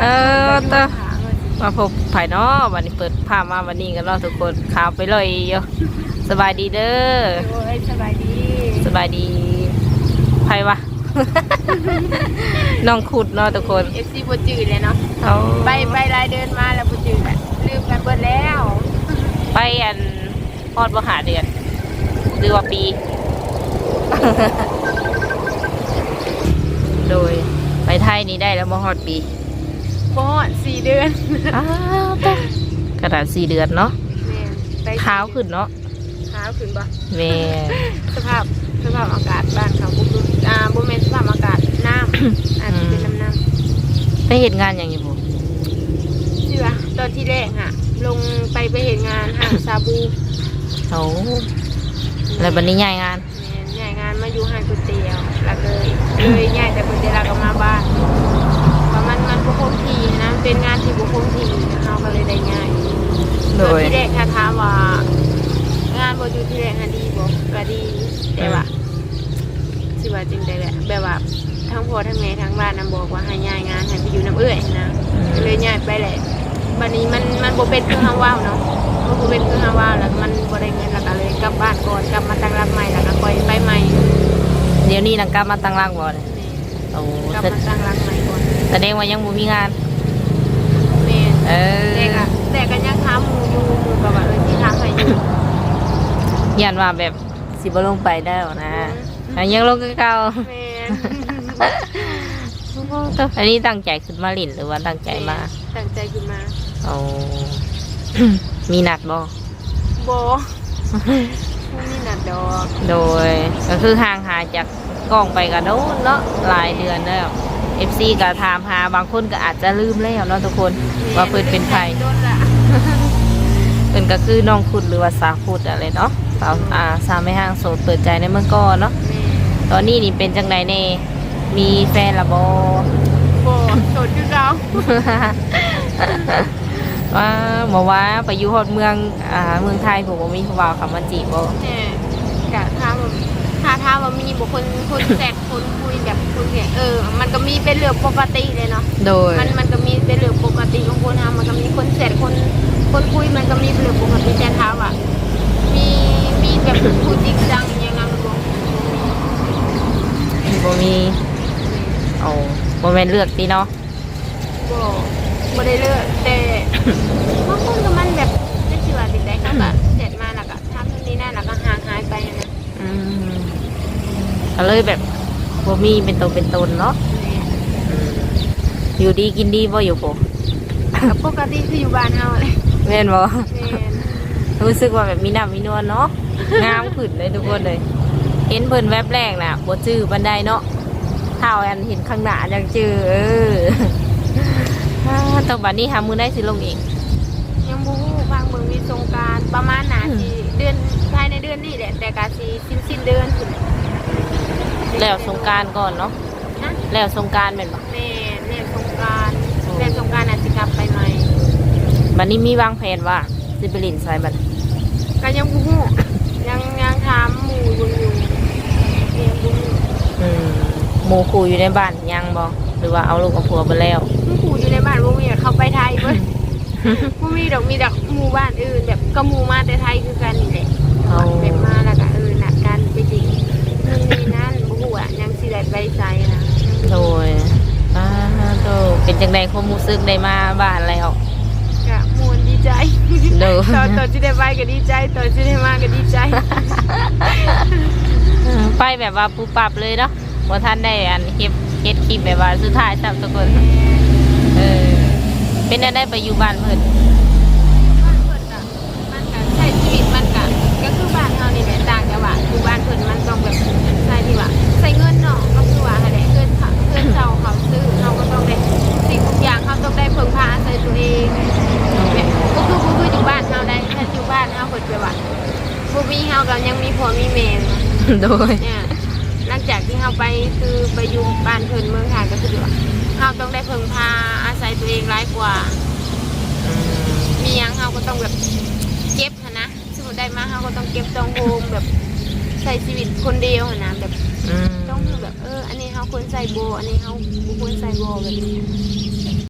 เออตตะมาพบภายนอกวันนี้เปิดภาพมาวันนี้กันเราะทุกคนข่าวไปเลยเยสบายดีเด้อโอ้ยสบายดีสบายดีไผวะน้องขุดเนาะทุกคนเอฟซีบ่จืดเลยเนาะเอาไปไปรายเดินมาแล้วบ่จืดลืมกันเบิดแล้ว ไปอันพอดบ่หาเดือนหรือว่าปี โดยไปไทยนี่ได้แล้วมาฮอดปี บ่ฮอดสี่เดือนอ้าวตะกระดาษสี่เดือนเนาะแม่นไปเท้าขึ้นเนาะเท้าขึ้นบ่แม่สภาพสภาพอากาศบ้านเขาบ่รู้อ่าบ่แม่นสภาพอากาศน้ำ อาจจะเป็นน้ำน้ำไปเห็นงานอย่างอยู่บ่เชื่อตอนที่แรกอะลงไปไปเห็นงานห้างซาบูเอาแล้วบัดนี้ย้ายงาน แม่นย้ายงานมาอยู่ห้างก๋วยเตี๋ยวแล้วเลยเลยย้ายแต่ก๋วยเตี๋ยวแล้วก็มาบ้าน บ่คงที่นะมันเป็นงานที่บ่คงที่เขาก็เลยได้ย้ายโดยที่แรกถ้าถามว่างานบ่อยู่ที่แรกฮะดีบ่ก็ดีแต่ว่าสิว่าจริงได้แหละแบบว่าทั้งพ่อทั้งแม่ทั้งบ้านนํบอกว่าให้ย้ายงานให้ไปอยู่น้ำเอื้อยนะก็เลยย้ายไปแหละบัดนี้มันมันบ่เป็นคือเฮาว้าวเนาะมันบ่เป็นคือเฮาว้าวแล้วมันบ่ได้เงินแล้วก็เลยกลับบ้านก่อนกลับมาตั้งรับใหม่แล้วก็ค่อยไปใหม่ เดี๋ยวนี้นังกลับมาตั้งร่างบ่เลยโอ้กลับแสมาตั้งรับใหม่ก่อน แสดงว่ายังบ่มีงาน แม่นเออ แต่ก็แต่ก็ยังถามหมู่อยู่หมู่ก็ว่าเออที่ทางให้อยู่ยันว่าแบบสิบ่ลงไปได้หรอนะอะยังลงคือเก่าแม่นอันนี้ตั้งใจขึ้นมาลินหรือว่าตั้งใจมาตั้งใจขึ้นมาเอา มีนัดบ่โบไม่มีนัดดอกโดย ก็คือห่างหายจากกล้องไปกันโน้นเนาะหลายเดือนแล้ว FC ก็ถามหาบางคนก็อาจจะลืมแล้วเนาะทุกคนว่าเพิ่นเป็นไผโดนละเพิ่นก็คือน้องขุดหรือว่าสาวขุดอะไรเนาะสาวอ่าสาวไม่ห่างโสดเปิดใจในเมื่อก่อนเนาะแม่ตอนนี้นี่เป็นจังไดแน่มีแฟนละบ่โบโสดคือเราว่าบอกว่าไปอยู่ฮอดเมืองอ่าเมืองไทยผมบ่มีผู้บ่าวคำมาจีบบ่แม่กะถ้าว่า ถ้าถ้าว่ามีบุคคลคนแสกคนคุยแบบคุยเนี่ยเออ มันก็มีเป็นเรื่องปกติเลยเนาะโดย มันมันก็มีเป็นเรื่องปกติของคนทำมันก็มีคนแสกคนคนคุยมันก็มีเป็นเรื่องปกติแต่ถามว่ามีมีแบบคุยจริงจังอย่างนั้นบ่บ่มีเอาบ่แม่นเลือกติเนาะบ่บ่ได้เลือกแต่บางคนก็มันแบบไม่สิว่าสิ่งใดเขาก็เสร็จมาแล้วก็ทำนู่นนี่นั่นแล้วก็ห่างหายไปนะ อืม ก็เลยแบบบ่มีเป็นตัวเป็นตนเนาะอืมอยู่ดีกินดีบ่อยู่โปกับปกติคืออยู่บ้านเฮาเลยแม่นบ่แม่นรู้สึกว่าแบบมีน้ำมีนวลเนาะงามขึ้นเลยทุกคนเลย เห็นเพิ่นแวบแรกน่ะบ่จื้อบันไดเนาะเท่าอันเห็นข้างหน้ายังจื้อเอออ่าตอนบัดนี้หามือได้สิลงอีกยังบ่ฮู้บางเมืองมีสงกรารประมาณน่าสิเดือนภายในเดือนนี้แหละแต่ก็สิสิ้นสิ้นเดือนพุ่น แล้วสงกรารก่อนเนาะนะแล้วสงกรารเป็นปะแม่เล่นสงกรารเล่นสงกรารอาจสิกลับไปใหม่บัดนี้มีวางแผนว่าสิไปลินใส่บัดก็ยังบ่ฮู้ยังยังถามหมู่อยู่อยู่ยังบ่ฮู้อืมหมู่คู่อยู่ในบ้านยังบ่หรือว่าเอาลูกกับผัวไปแล้ว หมู่อยู่ในบ้านบ่มีเข้าไปไทยเบิดบ่มีดอกมีดอกหมู่บ้านอื่นแบบก็หมู่มาแต่ไทยคือกันนี่แหละเอา แบบมาแล้วก็เออนัดกันไปจริงนู่นนี่นั่นบ่ฮู้อะยังสิได้ไปไสนะ โดยอ่าโตเป็น จังไดความรู้สึกได้มาบ้านแล้วก็มวนดีใจเด้อ ตอนตอนที่ได้ไปก็ดีใจ ตอนที่ได้มาก็ดีใจอืมไปแบบว่าปุ๊บปับเลยเนาะว่าท่านได้อันเฮ็ดเฮ็ดคลิปแบบว่าสุดท้ายสับทุกคนเออเป็นได้ได้ไปอยู่บ้านเพิ่น บ้านเพิ่นอะมันก็ใช้ชีวิตมัน ตัวเองแบบก็คือบ่คืออยู่บ้านเฮาได้ถ้าอยู่บ้านเฮาเพิ่นแบบว่าบ่มีเฮาก็ยังมีพ่อมีแม่เนาะโดยเนี่ยหลังจากที่เราไปคือไปอยู่บ้านเพิ่นเมืองไทยก็คือว่าเราต้องได้เพิ่งพาอาศัยตัวเองร้ายกว่าอืมมีหยังเราก็ต้องแบบเก็บหั้นนะสมมติได้มาเราก็ต้องเก็บต้องโฮมแบบใช้ชีวิตคนเดียวหั้นนะแบบ อืมต้องคือแบบเออ อันนี้เราควรใส่โบ อันนี้เราบ่ควรใส่โบแบบนี้